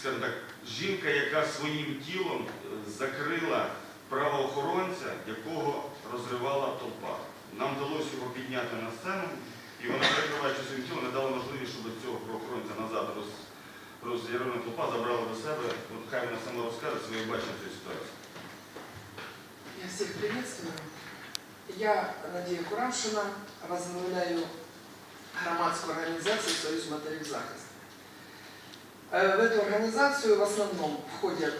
скажімо так, жінка, яка своїм тілом е, закрила правоохоронця, якого розривала толпа. Нам вдалося його підняти на сцену, і вона, перекриваючи своїм тілом, не дала можливість, щоб цього правоохоронця назад роз, роз'ярена толпа забрала до себе. От хай вона сама розкаже своє бачення цієї ситуації. Я всех приветствую. Я Надія Курамшина, возглавляю громадскую организацию «Союз матерей захист». Э, В эту организацию в основном входят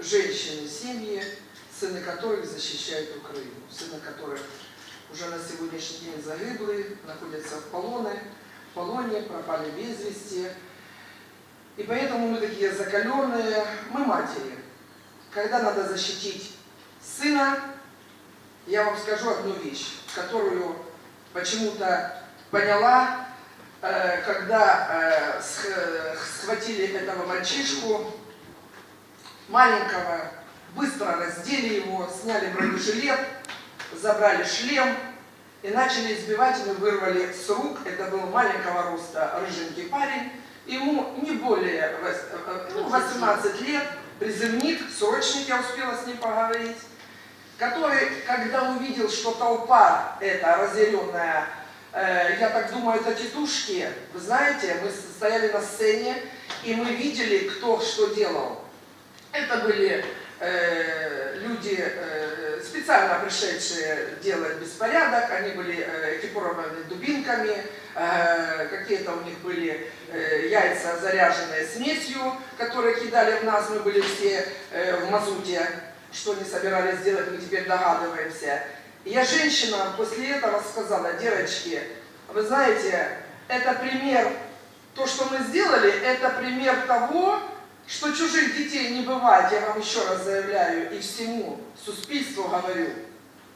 женщины, семьи, сыны которых защищают Украину, сыны которых уже на сегодняшний день загибли, находятся в полоне, в полоне, пропали без вести. И поэтому мы такие закаленные, мы матери. Когда надо защитить сына, я вам скажу одну вещь, которую почему-то поняла, когда э, сх- схватили этого мальчишку, маленького, быстро раздели его, сняли бронежилет, забрали шлем и начали избивать, мы вырвали с рук, это был маленького роста рыженький парень, ему не более вос- э, ну, 18 лет, призывник, срочник, я успела с ним поговорить, который, когда увидел, что толпа эта разъяренная, э, я так думаю, это тетушки, вы знаете, мы стояли на сцене, и мы видели, кто что делал. Это были э, люди, э, специально пришедшие делать беспорядок, они были э, экипированы дубинками, э, какие-то у них были э, яйца, заряженные смесью, которые кидали в нас, мы были все э, в мазуте, что они собирались сделать, мы теперь догадываемся. Я женщина после этого сказала, девочки, вы знаете, это пример, то, что мы сделали, это пример того, что чужих детей не бывает, я вам еще раз заявляю, и всему суспільству говорю,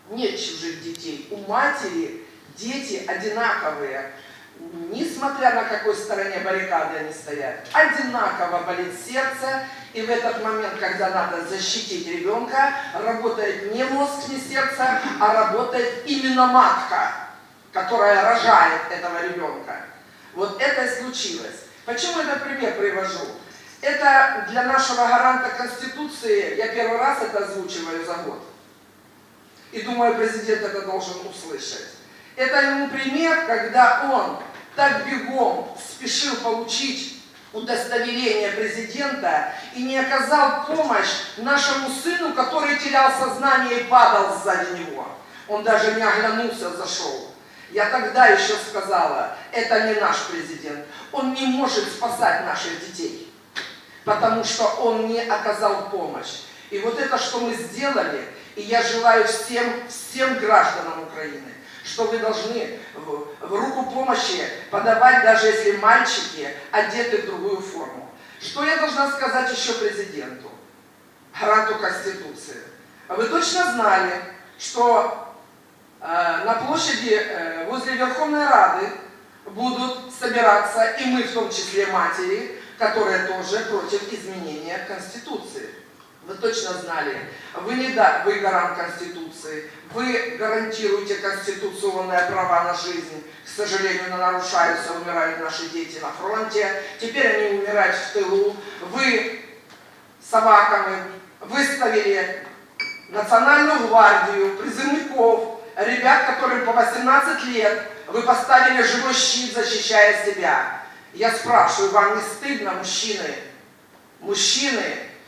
нет чужих детей. У матери дети одинаковые, несмотря на какой стороне баррикады они стоят. Одинаково болит сердце, и в этот момент, когда надо защитить ребенка, работает не мозг, не сердце, а работает именно матка, которая рожает этого ребенка. Вот это и случилось. Почему этот пример привожу? Это для нашего гаранта Конституции, я первый раз это озвучиваю за год. И думаю, президент это должен услышать. Это ему пример, когда он так бегом спешил получить удостоверение президента и не оказал помощь нашему сыну, который терял сознание и падал сзади него. Он даже не оглянулся, зашел. Я тогда еще сказала, это не наш президент. Он не может спасать наших детей потому что он не оказал помощь. И вот это, что мы сделали, и я желаю всем, всем гражданам Украины, что вы должны в, в руку помощи подавать, даже если мальчики одеты в другую форму. Что я должна сказать еще президенту, гаранту Конституции? Вы точно знали, что э, на площади э, возле Верховной Рады будут собираться, и мы в том числе матери, которые тоже против изменения Конституции. Вы точно знали, вы не да, вы гарант Конституции, вы гарантируете конституционные права на жизнь. К сожалению, на- нарушаются, умирают наши дети на фронте, теперь они умирают в тылу. Вы собаками выставили Национальную гвардию, призывников, ребят, которым по 18 лет, вы поставили живой щит, защищая себя. Я спрашиваю, вам не стыдно, мужчины? Мужчины,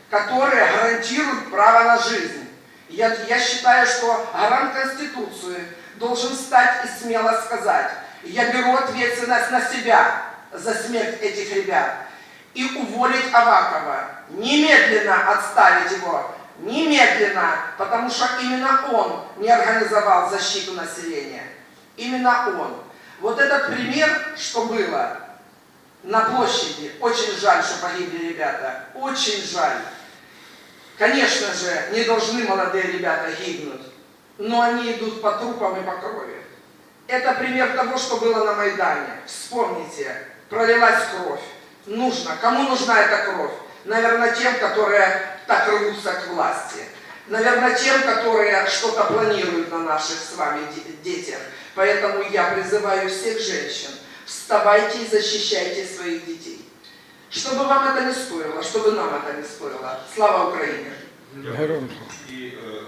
которые гарантируют право на жизнь. Я, я считаю, что гарант Конституции должен встать и смело сказать, я беру ответственность на себя за смерть этих ребят и уволить Авакова, немедленно отставить его, немедленно, потому что именно он не организовал защиту населения. Именно он. Вот этот пример, что было на площади, очень жаль, что погибли ребята, очень жаль. Конечно же, не должны молодые ребята гибнуть, но они идут по трупам и по крови. Это пример того, что было на Майдане. Вспомните, пролилась кровь. Нужно. Кому нужна эта кровь? Наверное, тем, которые так рвутся к власти. Наверное, тем, которые что-то планируют на наших с вами де- детях. Поэтому я призываю всех женщин, вставайте и защищайте своих детей. Чтобы вам это не стоило, чтобы нам это не стоило. Слава Украине! Е,